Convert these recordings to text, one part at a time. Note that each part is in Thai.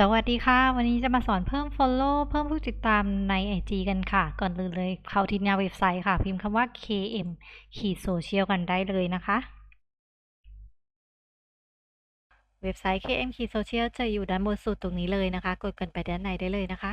สวัสดีค่ะ วันนี้จะมาสอนเพิ่ม Follow เพิ่มผู้ติดตามใน IG กันค่ะ ก่อนอื่นเลยเข้าที่หน้าเว็บไซต์ค่ะ พิมพ์คำว่า km ขีดโซเชียลกันได้เลยนะคะ เว็บไซต์ km ขีดโซเชียลจะอยู่ด้านบนสุดตรงนี้เลยนะคะ กดกันไปด้านในได้เลยนะคะ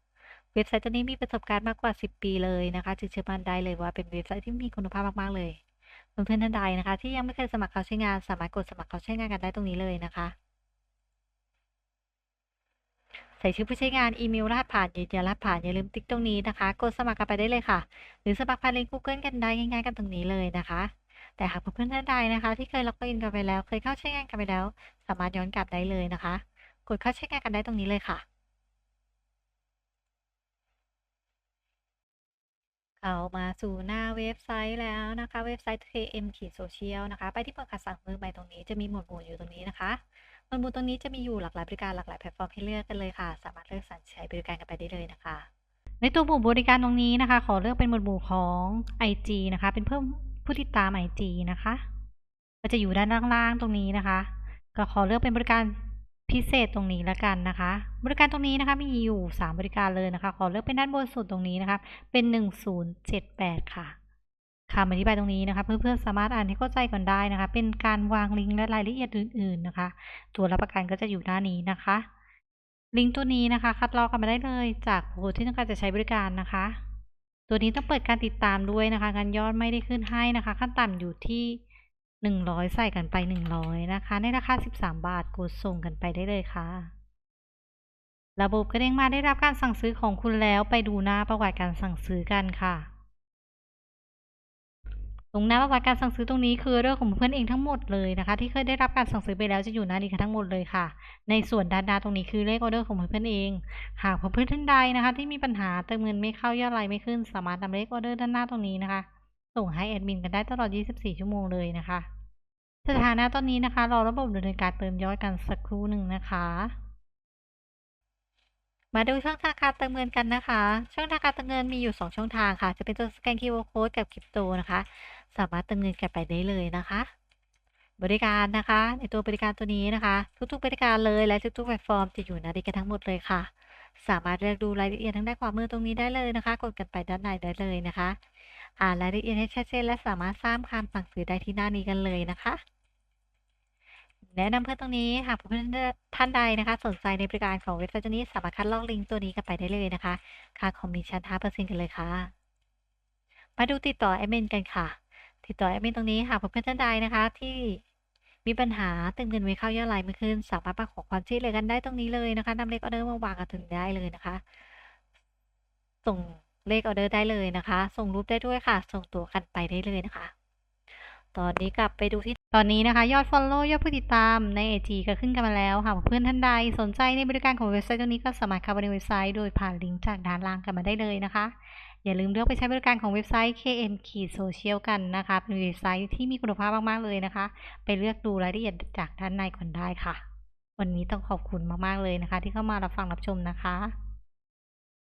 เว็บไซต์ตัวนี้มีประสบการณ์มากกว่า 10 ปีเลยนะคะจึงเชื่อมั่นได้เลยว่าเป็นเว็บไซต์ที่มีคุณภาพมากๆเลยเพื่อนๆท่านใดนะคะ ที่ยังไม่เคยสมัครเข้าใช้งาน สามารถกดสมัครเข้าใช้งานกันได้ตรงนี้เลยนะคะ ใส่ชื่อผู้ใช้งานอีเมลรหัสผ่านยืนยันรหัสผ่านอย่าลืมติ๊กตรงนี้นะคะ กดสมัครกันไปได้เลยค่ะ หรือสมัครผ่านลิงก์ Google กันได้ง่ายๆกันตรงนี้เลยนะคะแต่หากเพื่อนๆท่านใดนะคะ ที่เคยล็อกอินกันไปแล้ว เคยเข้าใช้งานกันไปแล้ว สามารถย้อนกลับได้เลยนะคะ กดเข้าใช้งานกันได้ตรงนี้เลยค่ะ เข้ามาสู่หน้าเว็บไซต์แล้วนะคะ เว็บไซต์ KM ขีดโซเชียลนะคะ ไปที่เปิดการสั่งมือใหม่ตรงนี้จะมีหมวดหมู่อยู่ตรงนี้นะคะหมวดหมู่ตรงนี้จะมีอยู่หลากหลายบริการหลากหลายแพลตฟอร์มให้เลือกกันเลยค่ะ สามารถเลือกสรรใช้บริการกันไปได้เลยนะคะ ในตัวหมู่บริการตรงนี้นะคะ ขอเลือกเป็นหมวดหมู่ของ IG นะคะ เป็นเพิ่มผู้ติดตาม IG นะคะ ก็จะอยู่ด้านล่างๆตรงนี้นะคะ ก็ขอเลือกเป็นบริการ พิเศษตรงนี้แล้วกันนะคะ บริการตรงนี้นะคะมีอยู่ 3 บริการเลยนะคะ ขอเลือกเป็นด้านบนสุดตรงนี้นะคะเป็น 1078 ค่ะคำอธิบายตรงนี้นะคะเพื่อนๆสามารถอ่านให้เข้าใจก่อนได้นะคะ เป็นการวางลิงก์และรายละเอียดอื่น ๆนะคะ ตัวรับประกันก็จะอยู่หน้านี้นะคะ ลิงก์ตัวนี้นะคะ คัดลอกกันมาได้เลย จากผู้ที่ต้องการจะใช้บริการนะคะ ตัวนี้ต้องเปิดการติดตามด้วยนะคะงานยอดไม่ได้ขึ้นให้นะคะ ขั้นต่ำอยู่ที่ 100 ใส่กันไป 100 นะคะ ในราคา 13 บาทกดส่งกันไปได้เลยค่ะ ระบบกระเด้งมาได้รับการสั่งซื้อของคุณแล้วไปดูหน้าประวัติการสั่งซื้อกันค่ะ ตรงหน้าประวัติการสั่งซื้อตรงนี้คือเรื่องของเพื่อนเองทั้งหมดเลยนะคะ ที่เคยได้รับการสั่งซื้อไปแล้วจะอยู่หน้านี้กันทั้งหมดเลยค่ะ ในส่วนด้านหน้าตรงนี้คือเลขออเดอร์ของเพื่อนเอง หากเพื่อนท่านใดนะคะ ที่มีปัญหาเติมเงินไม่เข้ายอดไลน์ไม่ขึ้น สามารถนำเลขออเดอร์ด้านหน้าตรงนี้นะคะ ส่งให้แอดมินกันได้ตลอด 24 ชั่วโมงเลยนะคะ สถานะตอนนี้นะคะ รอระบบดำเนินการเติมยอดกันสักครู่หนึ่งนะคะมาดูช่องทางการเติมเงินกันนะคะ ช่องทางการเติมเงินมีอยู่ 2 ช่องทางค่ะ จะเป็นตัวสแกน QR Code กับคริปโตนะคะ สามารถเติมเงินกันไปได้เลยนะคะ บริการนะคะ ในตัวบริการตัวนี้นะคะ ทุกๆบริการเลยและทุกๆแพลตฟอร์มจะอยู่หน้านี้กันทั้งหมดเลยค่ะ สามารถเลือกดูรายละเอียดทางด้านขวามือตรงนี้ได้เลยนะคะ กดกันไปด้านในได้เลยนะคะ อ่านรายละเอียดให้ชัดเจนและสามารถสร้างคำสั่งซื้อได้ที่หน้านี้กันเลยนะคะ แนะนำเพื่อนตรงนี้หากเพื่อนท่านใดนะคะ สนใจในบริการของเว็บไซต์นี้สามารถคัดลอกลิงก์ตัวนี้กันไปได้เลยนะคะ ค่าคอมมิชชั่น5%กันเลยค่ะ มาดูติดต่อแอดมินกันค่ะ ติดต่อแอดมินตรงนี้หากเพื่อนท่านใดนะคะที่มีปัญหาติมเงินไม่เข้ายอดไลน์ไม่ขึ้น สามารถมาขอความช่วยเหลือกันได้ตรงนี้เลยนะคะนำเลขออเดอร์มาวางกันถึงได้เลยนะคะ ส่ง เลขออเดอร์ได้เลยนะคะ ส่งรูปได้ด้วยค่ะ ส่งตัวกันไปได้เลยนะคะ ตอนนี้กลับไปดูที่ตอนนี้นะคะ ยอด Follow ยอดผู้ติดตามใน IG ก็ขึ้นกันมาแล้วค่ะเพื่อนท่านใดสนใจในบริการของเว็บไซต์ตรงนี้ก็สามารถเข้าไปในเว็บไซต์โดยผ่านลิงก์จากด้านล่างกันมาได้เลยนะคะ อย่าลืมเลือกไปใช้บริการของเว็บไซต์ KM ขีดโซเชียลกันนะคะเป็นเว็บไซต์ที่มีคุณภาพมากๆเลยนะคะ ไปเลือกดูรายละเอียดจากด้านในก่อนได้ค่ะ วันนี้ต้องขอบคุณมากๆเลยนะคะ ที่เข้ามารับฟังรับชมนะคะ